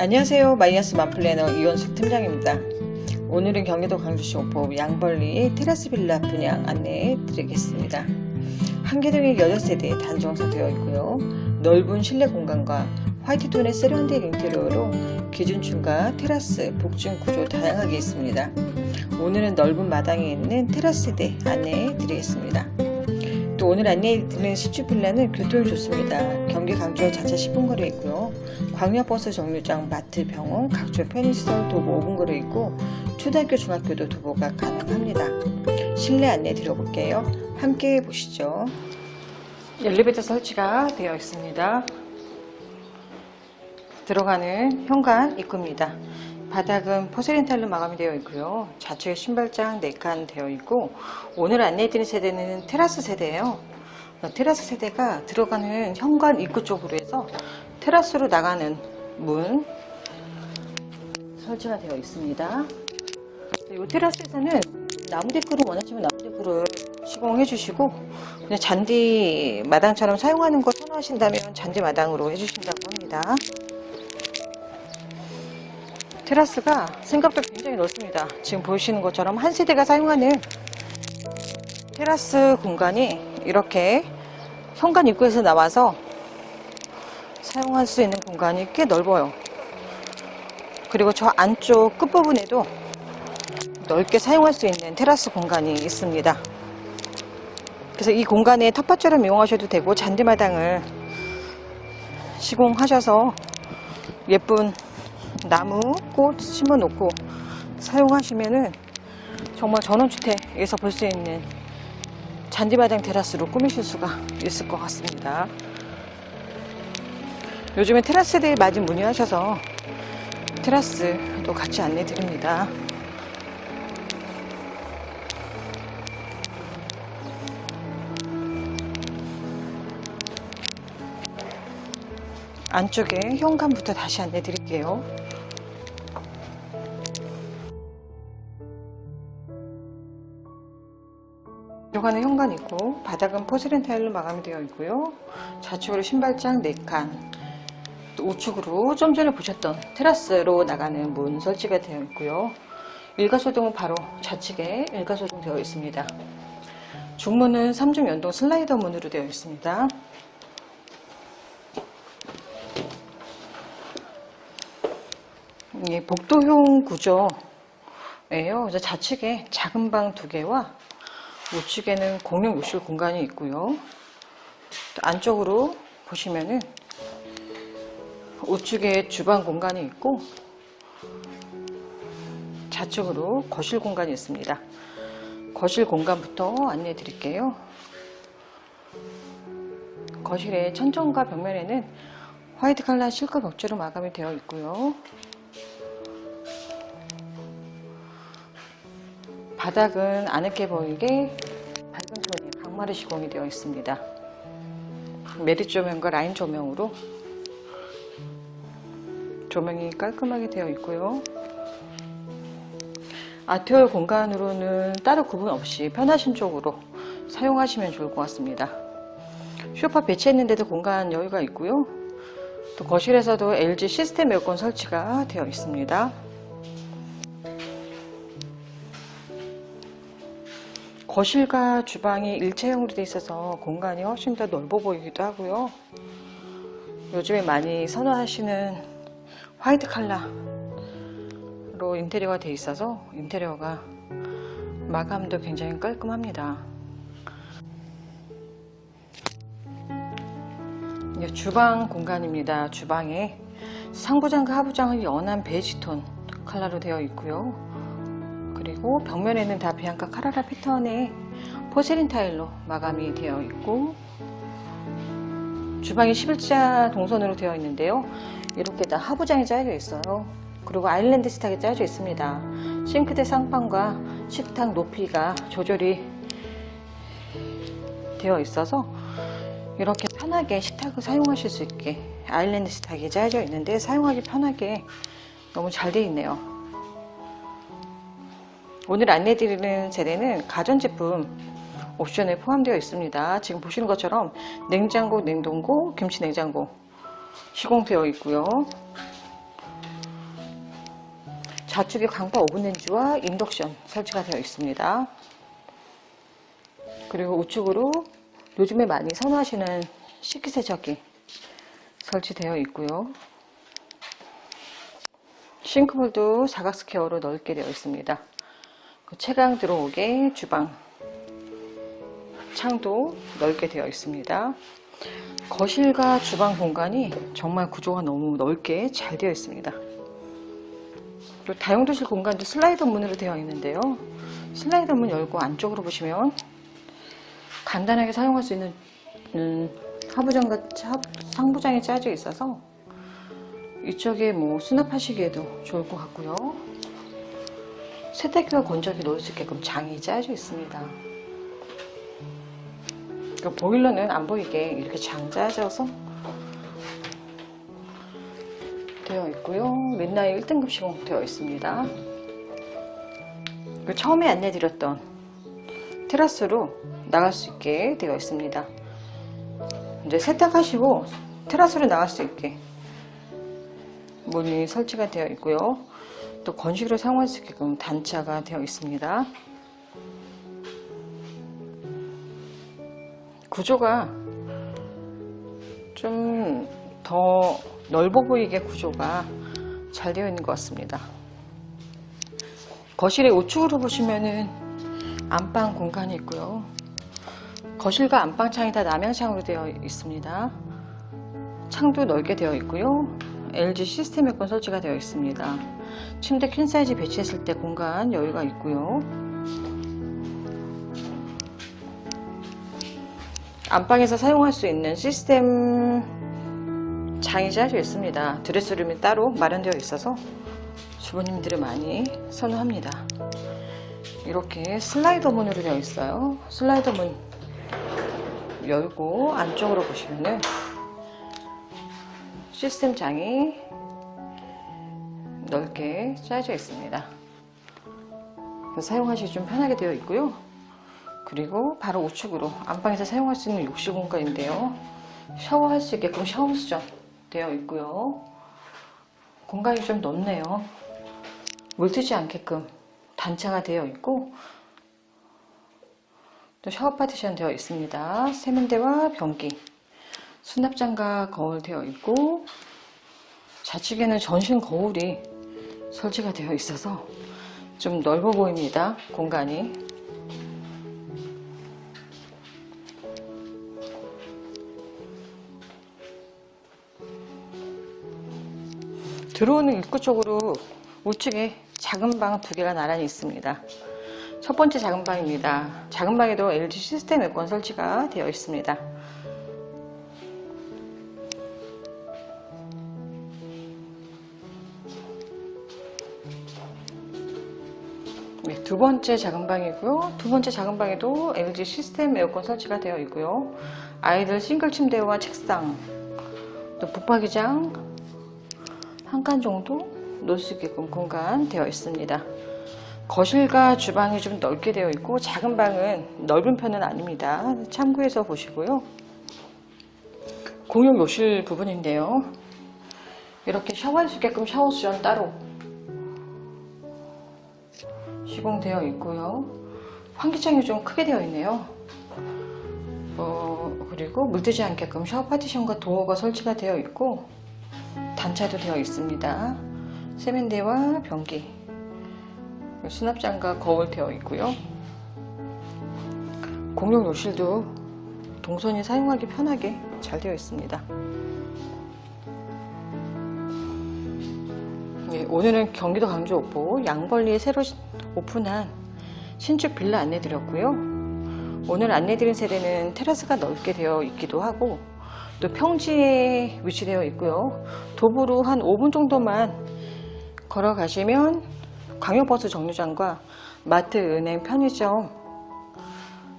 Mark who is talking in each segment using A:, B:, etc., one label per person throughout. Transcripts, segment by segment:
A: 안녕하세요. 마이너스 맘플래너 이원숙 팀장입니다. 오늘은 경기도 광주시 오포 양벌리 테라스 빌라 분양 안내해 드리겠습니다. 한개동에 8세대 단정화되어 있고요. 넓은 실내 공간과 화이트톤의 세련된 인테리어로 기준층과 테라스, 복층 구조 다양하게 있습니다. 오늘은 넓은 마당에 있는 테라스 세대 안내해 드리겠습니다. 또 오늘 안내해 드리는 시주 빌라는 교통이 좋습니다. 경기 강주 자체 10분 거리에 있고요. 광역버스 정류장, 마트, 병원, 각종 편의시설 도보 5분 거리에 있고 초등학교, 중학교도 도보가 가능합니다. 실내 안내 드려볼게요. 함께 보시죠. 엘리베이터 설치가 되어 있습니다. 들어가는 현관 입구입니다. 바닥은 포세린 타일로 마감이 되어 있고요. 좌측에 신발장 4칸 되어 있고 오늘 안내해드린 세대는 테라스 세대예요. 테라스 세대가 들어가는 현관 입구 쪽으로 해서 테라스로 나가는 문 설치가 되어 있습니다. 이 테라스에서는 나무 데크를 원하시면 나무 데크를 시공해 주시고 그냥 잔디 마당처럼 사용하는 걸 선호하신다면 잔디 마당으로 해주신다고 합니다. 테라스가 생각보다 굉장히 넓습니다. 지금 보시는 것처럼 한 세대가 사용하는 테라스 공간이 이렇게 현관 입구에서 나와서 사용할 수 있는 공간이 꽤 넓어요. 그리고 저 안쪽 끝부분에도 넓게 사용할 수 있는 테라스 공간이 있습니다. 그래서 이 공간에 텃밭처럼 이용하셔도 되고 잔디마당을 시공하셔서 예쁜 나무, 꽃 심어 놓고 사용하시면은 정말 전원주택에서 볼 수 있는 잔디마당 테라스로 꾸미실 수가 있을 것 같습니다. 요즘에 테라스들이 많이 문의하셔서 테라스도 같이 안내 드립니다. 안쪽에 현관부터 다시 안내 드릴게요. 들어가는 현관이고 바닥은 포세린 타일로 마감이 되어 있고요. 좌측으로 신발장 4칸, 또 우측으로 좀 전에 보셨던 테라스로 나가는 문 설치가 되어 있고요. 일가소등은 바로 좌측에 일가소등 되어 있습니다. 중문은 3중 연동 슬라이더 문으로 되어 있습니다. 이 복도형 구조예요. 좌측에 작은 방 두 개와 우측에는 공용 욕실 공간이 있고요. 또 안쪽으로 보시면은 우측에 주방 공간이 있고 좌측으로 거실 공간이 있습니다. 거실 공간부터 안내해 드릴게요. 거실의 천정과 벽면에는 화이트 칼라 실크 벽지로 마감이 되어 있고요. 바닥은 아늑해 보이게 밝은 톤의 강마루 시공이 되어 있습니다. 메리 조명과 라인 조명으로 조명이 깔끔하게 되어 있고요. 아트홀 공간으로는 따로 구분 없이 편하신 쪽으로 사용하시면 좋을 것 같습니다. 쇼파 배치했는데도 공간 여유가 있고요. 또 거실에서도 LG 시스템 에어컨 설치가 되어 있습니다. 거실과 주방이 일체형으로 되어 있어서 공간이 훨씬 더 넓어 보이기도 하고요. 요즘에 많이 선호하시는 화이트 컬러로 인테리어가 되어 있어서 인테리어가 마감도 굉장히 깔끔합니다. 주방 공간입니다. 주방에 상부장과 하부장은 연한 베이지톤 컬러로 되어 있고요. 그리고 벽면에는 다 비앙카 카라라 패턴의 포세린 타일로 마감이 되어 있고 주방이 11자 동선으로 되어 있는데요. 이렇게 다 하부장이 짜여져 있어요. 그리고 아일랜드 스탁이 짜여져 있습니다. 싱크대 상판과 식탁 높이가 조절이 되어 있어서 이렇게 편하게 식탁을 사용하실 수 있게 아일랜드 스탁이 짜여져 있는데 사용하기 편하게 너무 잘 되어 있네요. 오늘 안내드리는 세대는 가전제품 옵션에 포함되어 있습니다. 지금 보시는 것처럼 냉장고, 냉동고, 김치 냉장고 시공되어 있고요. 좌측에 강파 오븐렌지와 인덕션 설치가 되어 있습니다. 그리고 우측으로 요즘에 많이 선호하시는 식기세척기 설치되어 있고요. 싱크볼도 사각 스퀘어로 넓게 되어 있습니다. 그 채광 들어오게 주방 창도 넓게 되어 있습니다. 거실과 주방 공간이 정말 구조가 너무 넓게 잘 되어 있습니다. 다용도실 공간도 슬라이더 문으로 되어 있는데요. 슬라이더 문 열고 안쪽으로 보시면 간단하게 사용할 수 있는 음, 하부장과 차- 상부장이 짜져 있어서 이쪽에 뭐 수납하시기에도 좋을 것 같고요. 세탁기와 건조기 넣을 수 있게끔 장이 짜져 있습니다. 그 보일러는 안 보이게 이렇게 장 짜져서 되어 있고요. 민나이 1등급 시공 되어 있습니다. 그 처음에 안내드렸던 테라스로 나갈 수 있게 되어 있습니다. 이제 세탁하시고 테라스로 나갈 수 있게 문이 설치가 되어 있고요. 또 건식으로 사용할 수 있게끔 단차가 되어 있습니다. 구조가 좀 더 넓어 보이게 구조가 잘 되어 있는 것 같습니다. 거실의 우측으로 보시면은 안방 공간이 있고요. 거실과 안방 창이 다 남향창으로 되어 있습니다. 창도 넓게 되어 있고요. LG 시스템 에어컨 설치가 되어 있습니다. 침대 퀸 사이즈 배치했을 때 공간 여유가 있고요. 안방에서 사용할 수 있는 시스템 장이 짜져 있습니다. 드레스룸이 따로 마련되어 있어서 주부님들이 많이 선호합니다. 이렇게 슬라이더 문으로 되어 있어요. 슬라이더 문 열고 안쪽으로 보시면은 시스템 장이 넓게 짜져 있습니다. 사용하시기 좀 편하게 되어 있고요. 그리고 바로 우측으로 안방에서 사용할 수 있는 욕실 공간인데요. 샤워할 수 있게끔 샤워 수전 되어 있고요. 공간이 좀 넓네요. 물트지 않게끔 단차가 되어 있고 또 샤워 파티션 되어 있습니다. 세면대와 변기, 수납장과 거울 되어 있고 좌측에는 전신 거울이 설치가 되어 있어서 좀 넓어 보입니다. 공간이. 들어오는 입구 쪽으로 우측에 작은 방 두 개가 나란히 있습니다. 첫 번째 작은 방입니다. 작은 방에도 LG 시스템 에어컨 설치가 되어 있습니다. 네, 두 번째 작은 방이고요. 두 번째 작은 방에도 LG 시스템 에어컨 설치가 되어 있고요. 아이들 싱글 침대와 책상, 또 붙박이장 한 칸 정도 놓을 수 있게끔 공간 되어 있습니다. 거실과 주방이 좀 넓게 되어 있고 작은 방은 넓은 편은 아닙니다. 참고해서 보시고요. 공용 욕실 부분인데요. 이렇게 샤워할 수 있게끔 샤워 수전 따로 시공되어 있고요. 환기창이 좀 크게 되어 있네요. 어, 그리고 물들지 않게끔 샤워 파티션과 도어가 설치가 되어 있고 단차도 되어 있습니다. 세면대와 변기, 수납장과 거울 되어 있고요. 공용 욕실도 동선이 사용하기 편하게 잘 되어 있습니다. 예, 오늘은 경기도 강주 옥보 양벌리에 새로 시- 오픈한 신축 빌라 안내 드렸고요. 오늘 안내 드린 세대는 테라스가 넓게 되어 있기도 하고 또 평지에 위치되어 있고요. 도보로 한 5분 정도만 걸어가시면 광역버스 정류장과 마트, 은행, 편의점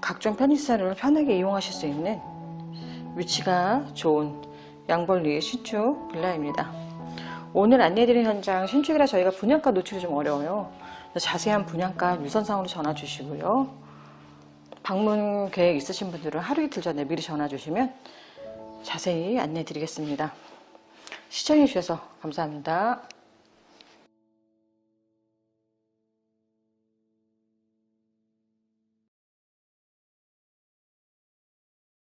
A: 각종 편의시설을 편하게 이용하실 수 있는 위치가 좋은 양벌리의 신축 빌라입니다. 오늘 안내드린 현장 신축이라 저희가 분양가 노출이 좀 어려워요. 자세한 분양가 유선상으로 전화 주시고요. 방문 계획 있으신 분들은 하루 이틀 전에 미리 전화 주시면 자세히 안내 드리겠습니다. 시청해 주셔서 감사합니다.